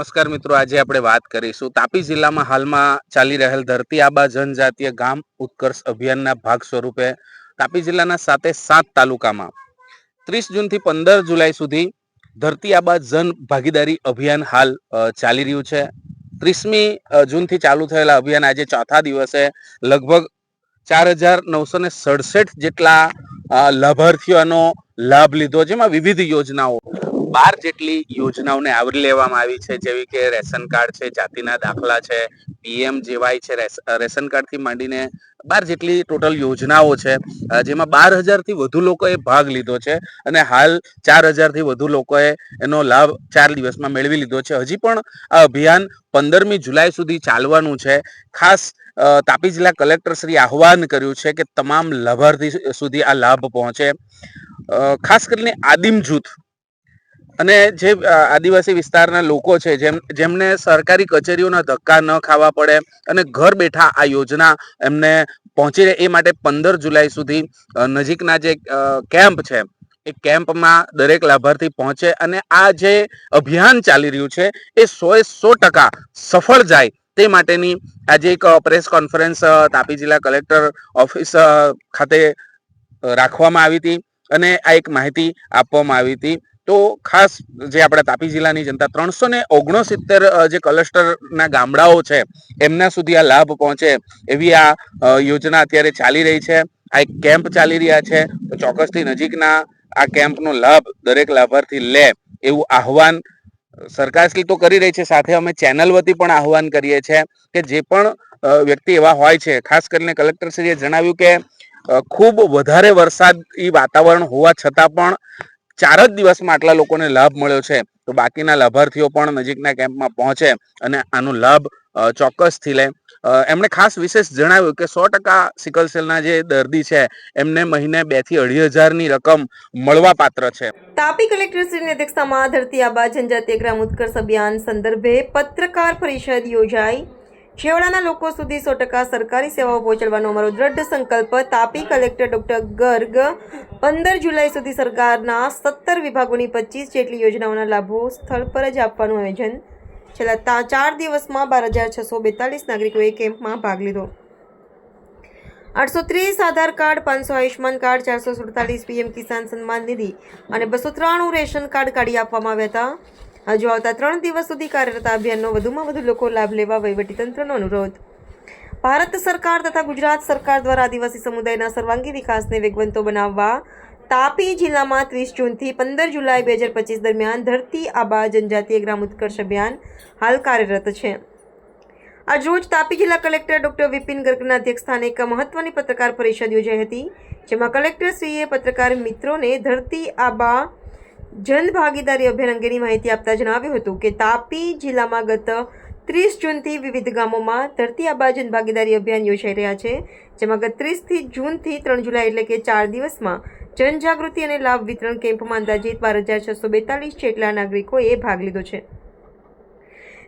નમસ્કાર મિત્રો, આજે આપણે વાત કરીશું તાપી જિલ્લામાં હાલમાં ચાલી રહેલ ધરતી આબા જનજાતીય ગામ ઉત્કર્ષ અભિયાનના ભાગ સ્વરૂપે તાપી જિલ્લાના સાતે સાત તાલુકામાં. ત્રીસ જૂનથી પંદર જુલાઈ સુધી ધરતી આબા જન ભાગીદારી અભિયાન હાલ ચાલી રહ્યું છે. ત્રીસમી જૂનથી ચાલુ થયેલા અભિયાન આજે ચોથા દિવસે લગભગ ચાર હજાર નવસો ને સડસઠ જેટલા લાભાર્થીઓનો લાભ લીધો, જેમાં વિવિધ યોજનાઓ બાર જેટલી યોજનાઓને આવરી લેવામાં આવી છે, જેવી કે રેશન કાર્ડ છે, જાતિના દાખલા છે, પીએમ જેવાય છે રેશન કાર્ડથી માંડીને બાર જેટલી ટોટલ યોજનાઓ છે જેમાં બાર હજારથી વધુ લોકોએ ભાગ લીધો છે અને હાલ ચાર હજારથી વધુ લોકોએ એનો લાભ ચાર દિવસમાં મેળવી લીધો છે. હજી પણ આ અભિયાન પંદરમી જુલાઈ સુધી ચાલવાનું છે. ખાસ તાપી જિલ્લા કલેક્ટર શ્રી આહવાન કર્યું છે કે તમામ લાભાર્થી સુધી આ લાભ પહોંચે. ખાસ કરીને આદિમ જૂથ અને જે આદિવાસી વિસ્તારના લોકો છે, જેમ, જેમને સરકારી કચેરીઓના ધક્કા ન ખાવા પડે અને ઘર બેઠા આ યોજના એમને પહોંચી રહે, એ માટે પંદર જુલાઈ સુધી નજીકના જે કેમ્પ છે, એ કેમ્પમાં દરેક લાભાર્થી પહોંચે અને આ જે અભિયાન ચાલી રહ્યું છે, એ સો એ સો ટકા સફળ જાય તે માટેની આજે એક પ્રેસ કોન્ફરન્સ તાપી જિલ્લા કલેક્ટર ઓફિસ ખાતે રાખવામાં આવી હતી અને આ એક માહિતી આપવામાં આવી હતી. તો ખાસ જે આપણા તાપી જિલ્લાની જનતા ત્રણસો ને ઓગણસિત્તેર જે ક્લસ્ટરના ગામડાઓ છે, એમના સુધી આ લાભ પહોંચે એવી આ યોજના અત્યારે ચાલી રહી છે. આ એક કેમ્પ ચાલી રહ્યા છે. તો ચોક્કસથી નજીકના આ કેમ્પનો લાભ દરેક લાભાર્થી લે એવું આહવાન સરકારશ્રી તો કરી રહી છે. સાથે અમે ચેનલ વતી પણ આહવાન કરીએ છીએ કે જે પણ વ્યક્તિ એવા હોય છે, ખાસ કરીને કલેક્ટરશ્રીએ જણાવ્યું કે ખૂબ વધારે વરસાદી વાતાવરણ હોવા છતાં પણ ચાર જ દિવસમાં આટલા લોકોને લાભ મળ્યો છે. તો બાકીના લાભાર્થીઓ પણ નજીકના કેમ્પમાં પહોંચે અને આનો લાભ ચોક્કસથી લે. એમણે ખાસ વિશેષ જણાવ્યું કે સો ટકા સિકલ સેલના જે દર્દી છે, એમને મહિને બેથી અઢી હજારની રકમ મળવા પાત્ર છે. તાપી કલેક્ટરશ્રીની અધ્યક્ષતામાં ધરતી આબા જનજાતીય ગ્રામ ઉત્કર્ષ અભિયાન સંદર્ભે પત્રકાર પરિષદ યોજાઈ. છેવાડાના લોકો સુધી સો ટકા સરકારી સેવાઓ પહોંચાડવાનો અમારો દ્રઢ સંકલ્પ તાપી કલેક્ટર ડોક્ટર ગર્ગ. પંદર જુલાઈ સુધી સરકારના સત્તર વિભાગોની પચીસ જેટલી યોજનાઓના લાભો સ્થળ પર જ આપવાનું આયોજન. છેલ્લા ચાર દિવસમાં બાર હજાર છસો બેતાલીસ નાગરિકોએ કેમ્પમાં ભાગ લીધો. આઠસો ત્રીસ આધાર કાર્ડ, પાંચસો આયુષ્માન કાર્ડ, ચારસો સુડતાલીસ પીએમ કિસાન સન્માન નિધિ અને બસો ત્રાણું રેશન કાર્ડ કાઢી આપવામાં આવ્યા હતા. હજુ આવતા ત્રણ દિવસ સુધી કાર્યરત અભિયાનનો વધુમાં વધુ લોકો લાભ લેવા વહીવટીતંત્રનો અનુરોધ. ભારત સરકાર તથા ગુજરાત સરકાર દ્વારા આદિવાસી સમુદાયના સર્વાંગી વિકાસને વેગવંતો બનાવવા તાપી જિલ્લામાં ત્રીસ જૂનથી પંદર જુલાઈ બે હજાર પચીસ દરમિયાન ધરતી આબા જનજાતીય ગ્રામ ઉત્કર્ષ અભિયાન હાલ કાર્યરત છે. આજ રોજ તાપી જિલ્લા કલેક્ટર ડોક્ટર વિપિન ગર્ગના અધ્યક્ષસ્થાને એક મહત્વની પત્રકાર પરિષદ યોજાઈ હતી, જેમાં કલેક્ટરશ્રીએ પત્રકાર મિત્રોને ધરતી આબા જન ભાગીદારી અભિયાન અંગેની માહિતી આપતા જણાવ્યું હતું કે તાપી જિલ્લામાં ગત ત્રીસ જૂનથી વિવિધ ગામોમાં ધરતી આબા જન ભાગીદારી અભિયાન યોજાઈ રહ્યા છે, જેમાં ગત ત્રીસથી જૂનથી ત્રણ જુલાઈ એટલે કે ચાર દિવસમાં જનજાગૃતિ અને લાભ વિતરણ કેમ્પમાં અંદાજિત બાર હજાર છસો બેતાલીસ જેટલા નાગરિકોએ ભાગ લીધો છે.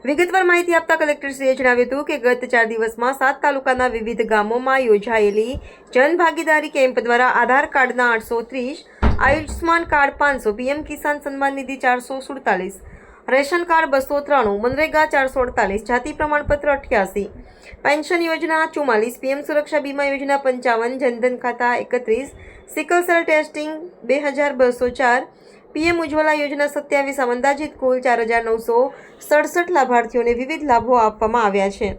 વિગતવાર માહિતી આપતા કલેક્ટરશ્રીએ જણાવ્યું હતું કે ગત ચાર દિવસમાં સાત તાલુકાના વિવિધ ગામોમાં યોજાયેલી જનભાગીદારી કેમ્પ દ્વારા આધાર કાર્ડના આઠસો ત્રીસ આયુષ્માન કાર્ડ પાંચસો, પીએમ કિસાન સન્માન નિધિ ચારસો સુડતાલીસ, રેશન કાર્ડ બસો ત્રાણું, મનરેગા ચારસો અડતાલીસ, જાતિ પ્રમાણપત્ર અઠ્યાસી, પેન્શન યોજના ચુમ્માલીસ, પીએમ સુરક્ષા બીમા યોજના પંચાવન, જનધન ખાતા એકત્રીસ, સિકલ સેલ ટેસ્ટિંગ બે હજાર બસો ચાર, પીએમ ઉજ્જવલા યોજના સત્યાવીસ, અંદાજિત કુલ ચાર હજાર નવસો સડસઠ લાભાર્થીઓને વિવિધ લાભો આપવામાં આવ્યા છે.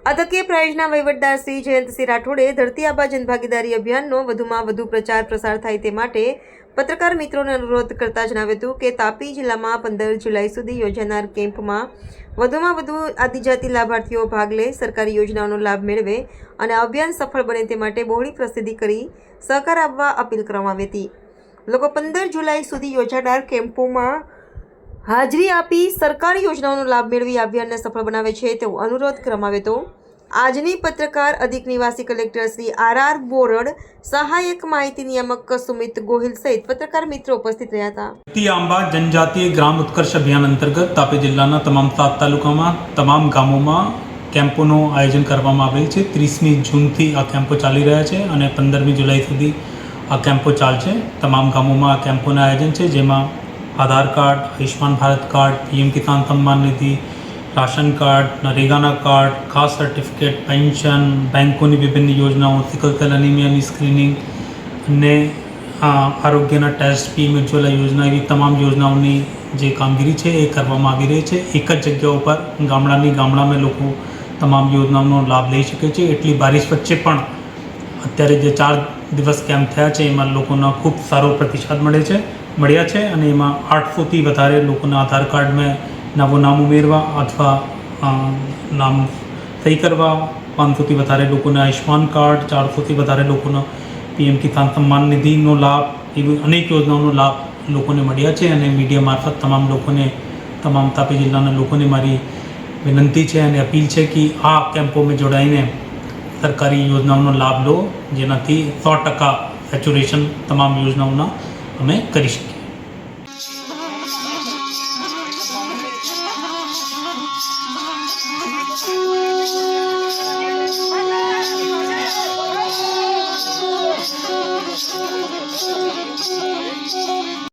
આ તકે પ્રાયોજના વહીવટદાર શ્રી જયંતસિંહ રાઠોડે ધરતી આબા જનભાગીદારી અભિયાનનો વધુમાં વધુ પ્રચાર પ્રસાર થાય તે માટે પત્રકાર મિત્રોને અનુરોધ કરતા જણાવ્યું હતું કે તાપી જિલ્લામાં પંદર જુલાઈ સુધી યોજાનાર કેમ્પમાં વધુમાં વધુ આદિજાતિ લાભાર્થીઓ ભાગ લે, સરકારી યોજનાઓનો લાભ મેળવે અને અભિયાન સફળ બને તે માટે બહોળી પ્રસિદ્ધિ કરી સહકાર આપવા અપીલ કરવામાં આવી હતી. લોકો પંદર જુલાઈ સુધી યોજાનાર કેમ્પોમાં હાજરી આપી સરકારી યોજનાઓનો લાભ મેળવી અભિયાનને સફળ બનાવે છે તેવો અનુરોધ કરવામાં આવ્યો હતો. આજની પત્રકાર અધિક નિવાસી collector Shri R R Borad, સહાયક માહિતી નિયામક સુમિત ગોહિલ સહિત પત્રકાર મિત્રો ઉપસ્થિત રહ્યા હતા. તી આંબા જનજાતીય ગ્રામ ઉત્કર્ષ અભિયાન અંતર્ગત તાપી જિલ્લાના તમામ સાત તાલુકામાં, તમામ ગામોમાં કેમ્પોનું આયોજન કરવામાં આવેલ છે. ત્રીસમી જૂનથી આ કેમ્પો ચાલી રહ્યા છે અને પંદરમી જુલાઈ સુધી આ કેમ્પો ચાલશે. તમામ ગામોમાં આ કેમ્પોનું આયોજન છે, જેમાં Aadhaar card Ayushman Bharat card, PM Kisan Samman Nidhi, ration card, નરેગાના card, ખાસ સર્ટિફિકેટ પેન્શન બેંકોની વિભિન્ન યોજનાઓ સિકલ સેલ એનિમિયાની સ્ક્રીનિંગ અને આરોગ્યના ટેસ્ટ પીએમ ઉજ્જવલા યોજના એવી તમામ યોજનાઓની જે કામગીરી છે એ કરવામાં આવી રહી છે. એક જ જગ્યા ઉપર ગામડાની ગામડામાં લોકો તમામ યોજનાઓનો લાભ લઈ શકે છે. એટલી બારિશ વચ્ચે પણ અત્યારે જે ચાર દિવસ કેમ્પ થયા છે, એમાં લોકોનો ખૂબ સારો પ્રતિસાદ મળે છે, મળ્યા છે અને એમાં આઠસોથી વધારે લોકોના આધાર કાર્ડમાં નવું નામ ઉમેરવા અથવા નામ સહી કરવા, પાંચસોથી વધારે લોકોને આયુષ્માન કાર્ડ, ચારસોથી વધારે લોકોનો પીએમ કિસાન સન્માન નિધિનો લાભ, એવી અનેક યોજનાઓનો લાભ લોકોને મળ્યા છે અને મીડિયા મારફત તમામ લોકોને, તમામ તાપી જિલ્લાના લોકોને મારી વિનંતી છે અને અપીલ છે કે આ કેમ્પોમાં જોડાઈને સરકારી યોજનાઓનો લાભ લો જેનાથી સો ટકા સેચ્યુરેશન તમામ યોજનાઓના અમે કરી શકીએ.